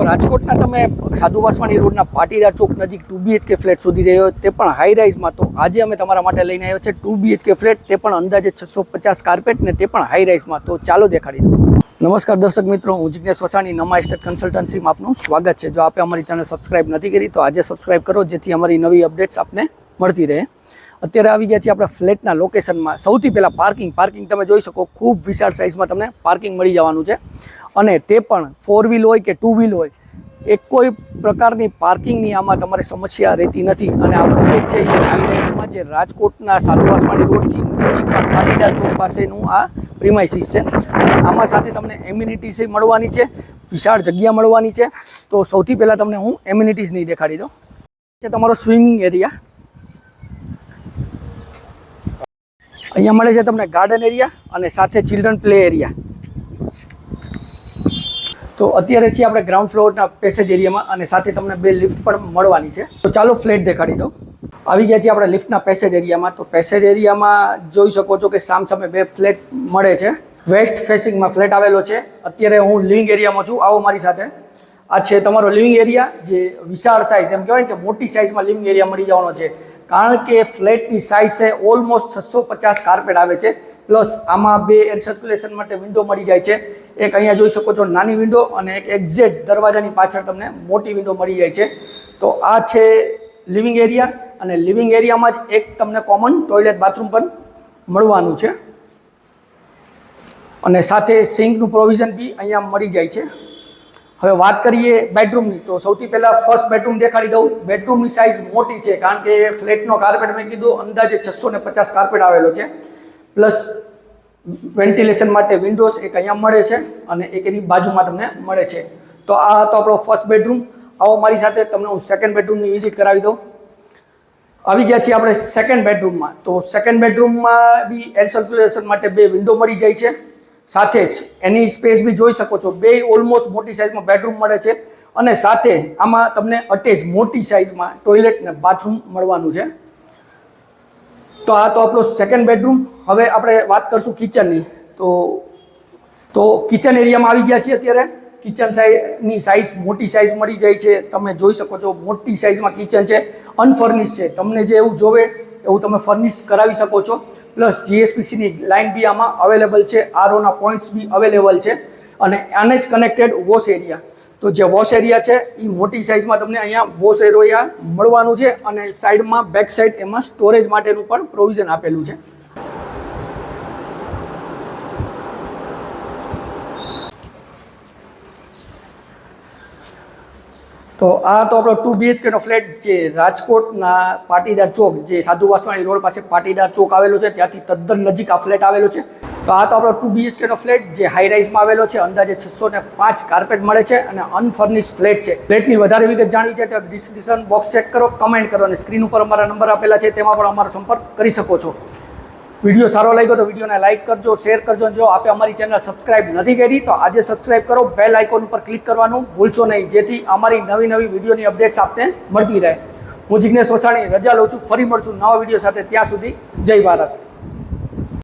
જો રાજકોટના તમે સાધુ વાસવાણી રોડના પાટીદાર ચોક નજીક ટુ બીએચકે ફ્લેટ શોધી રહ્યો તે પણ હાઈ રાઇઝમાં તો આજે અમે તમારા માટે લઈને આવ્યો છે ટુ બીએચકે ફ્લેટ, તે પણ અંદાજે છસો પચાસ કાર્પેટ ને તે પણ હાઈ રાઇઝમાં તો ચાલો દેખાડી દઉં નમસ્કાર દર્શક મિત્રો, હું જિજ્ઞેશ વસાણી, નમા એસ્ટેટ કન્સલ્ટન્સીમાં આપનું સ્વાગત છે. જો આપે અમારી ચેનલ સબસ્ક્રાઇબ નથી કરી, તો આજે સબસ્ક્રાઇબ કરો, જેથી અમારી નવી અપડેટ્સ આપને મળતી રહે. અત્યારે આવી ગયા છીએ આપણા ફ્લેટના લોકેશનમાં. સૌથી પહેલાં પાર્કિંગ. પાર્કિંગ તમે જોઈ શકો, ખૂબ વિશાળ સાઇઝમાં તમને પાર્કિંગ મળી જવાનું છે. અને તે પણ ફોર વ્હીલ હોય કે ટુ વ્હીલ હોય, એક કોઈ પ્રકારની પાર્કિંગની આમાં તમારે સમસ્યા રહેતી નથી. અને આ પ્રોજેક્ટ છે એ હાઈરાઇઝમાં જે રાજકોટના સાધુવાસવાણી રોડથી નજીકના પાટીદાર ચોક પાસેનું આ પ્રિમાઇસીસ છે. અને આમાં સાથે તમને એમ્યુનિટીઝ મળવાની છે, વિશાળ જગ્યા મળવાની છે. તો સૌથી પહેલાં તમને હું એમ્યુનિટીઝની દેખાડી દઉં. છે તમારો સ્વિમિંગ એરિયા અહીંયા મળે છે તમને ગાર્ડન એરિયા અને સાથે ચિલ્ડ્રન પ્લે એરિયા તો અત્યારે છીએ આપણે ગ્રાઉન્ડ ફ્લોરના પેસેજ એરિયામાં અને સાથે તમને બે લિફ્ટ પણ મળવાની છે. તો ચાલો ફ્લેટ દેખાડી દો આવી ગયા છીએ આપણે લિફ્ટના પેસેજ એરિયામાં તો પેસેજ એરિયામાં જોઈ શકો છો કે સામ સામે બે ફ્લેટ મળે છે. વેસ્ટ ફેસિંગમાં ફ્લેટ આવેલો છે. અત્યારે હું લિવિંગ એરિયામાં છું. આવો મારી સાથે. આ છે તમારો લિવિંગ એરિયા જે વિશાળ સાઇઝ એમ કહેવાય કે મોટી સાઇઝમાં લિવિંગ એરિયા મળી જવાનો છે. કારણ કે ફ્લેટની સાઇઝ છે ઓલમોસ્ટ છસો પચાસ કાર્પેટ આવે છે. પ્લસ આમાં બે એર સર્ક્યુલેશન માટે વિન્ડો મળી જાય છે. એક અહીંયા જોઈ શકો છો નાની વિન્ડો અને એક એક્ઝેક્ટ દરવાજાની પાછળ તમને મોટી વિન્ડો મળી જાય છે. તો આ છે લિવિંગ એરિયા અને લિવિંગ એરિયામાં જ એક તમને કોમન ટોયલેટ બાથરૂમ પણ મળવાનું છે. અને સાથે સિંકનું પ્રોવિઝન બી અહીંયા મળી જાય છે. હવે વાત કરીએ બેડરૂમની તો સૌથી પહેલાં ફર્સ્ટ બેડરૂમ દેખાડી દઉં. બેડરૂમની સાઇઝ મોટી છે, કારણ કે ફ્લેટનો કાર્પેટ મેં કીધું, અંદાજે છસો ને પચાસ કાર્પેટ આવેલો છે. પ્લસ વેન્ટિલેશન માટે વિન્ડોઝ એક અહીંયા મળે છે અને એક એની બાજુમાં તમને મળે છે. તો આ હતો આપણો ફર્સ્ટ બેડરૂમ આવો મારી સાથે તમને હું સેકન્ડ બેડરૂમની વિઝિટ કરાવી દઉં. આવી ગયા છીએ આપણે સેકન્ડ બેડરૂમમાં તો સેકન્ડ બેડરૂમમાં બી એર સર્ક્યુલેશન માટે બે વિન્ડો મળી જાય છે. સાથે જ એની સ્પેસ બી જોઈ શકો છો. બે ઓલમોસ્ટ મોટી સાઇઝમાં બેડરૂમ મળે છે અને સાથે આમાં તમને અટેચ મોટી સાઇઝમાં ટોયલેટ ને બાથરૂમ મળવાનું છે. તો આ તો આપણો સેકન્ડ બેડરૂમ હવે આપણે વાત કરશું કિચનની તો તો કિચન એરિયામાં આવી ગયા છીએ અત્યારે. કિચન સાઇઝની સાઇઝ મોટી સાઇઝ મળી જાય છે. તમે જોઈ શકો છો, મોટી સાઇઝમાં કિચન છે. અનફર્નિશ છે. તમને જે એવું જોવે એવું તમે ફર્નિશ કરાવી શકો છો. પ્લસ જીએસપીસીની લાઇન બી આમાં અવેલેબલ છે. આરઓના પોઈન્ટ્સ બી અવેલેબલ છે. અને આને જ કનેક્ટેડ વોશ એરિયા તો જે વોશ એરિયા છે એ મોટી સાઇઝમાં તમને અહીંયા વોશ એરિયા મળવાનું છે અને સાઈડમાં બેક સાઈડ એમાં સ્ટોરેજ માટેનું પણ પ્રોવિઝન આપેલું છે. તો આ તો આપણો ટુ બીએચકેનો ફ્લેટ જે રાજકોટના પાટીદાર ચોક, જે સાધુ વાસવાણી રોડ પાસે પાટીદાર ચોક આવેલો છે, ત્યાંથી તદ્દન નજીક આ ફ્લેટ આવેલો છે. તો આ તો આપણો ટુ બીએચકેનો ફ્લેટ જે હાઈ રાઇઝમાં આવેલો છે, અંદાજે છસો ને પાંચ કાર્પેટ મળે છે અને અનફર્નિશ ફ્લેટ છે. ફ્લેટની વધારે વિગત જાણવી છે તો ડિસ્ક્રિપ્શન બોક્સ ચેક કરો કમેન્ટ કરો અને સ્ક્રીન ઉપર અમારા નંબર આપેલા છે, તેમાં પણ અમારો સંપર્ક કરી શકો છો. વીડિયો સારો લાગ્યો તો વિડીયોને લાઇક કરજો, શેર કરજો. જો આપે અમારી ચેનલ સબસ્ક્રાઇબ નથી કરી, તો આજે સબસ્ક્રાઇબ કરો. બેલ આઇકોન ઉપર ક્લિક કરવાનું ભૂલશો નહીં, જેથી અમારી નવી નવી વિડીયોની અપડેટ્સ આપને મળતી રહે. હું જિજ્ઞેશ વસાણી, રજા લઉં છું. ફરી મળશું નવા વીડિયો સાથે. ત્યાં સુધી જય ભારત.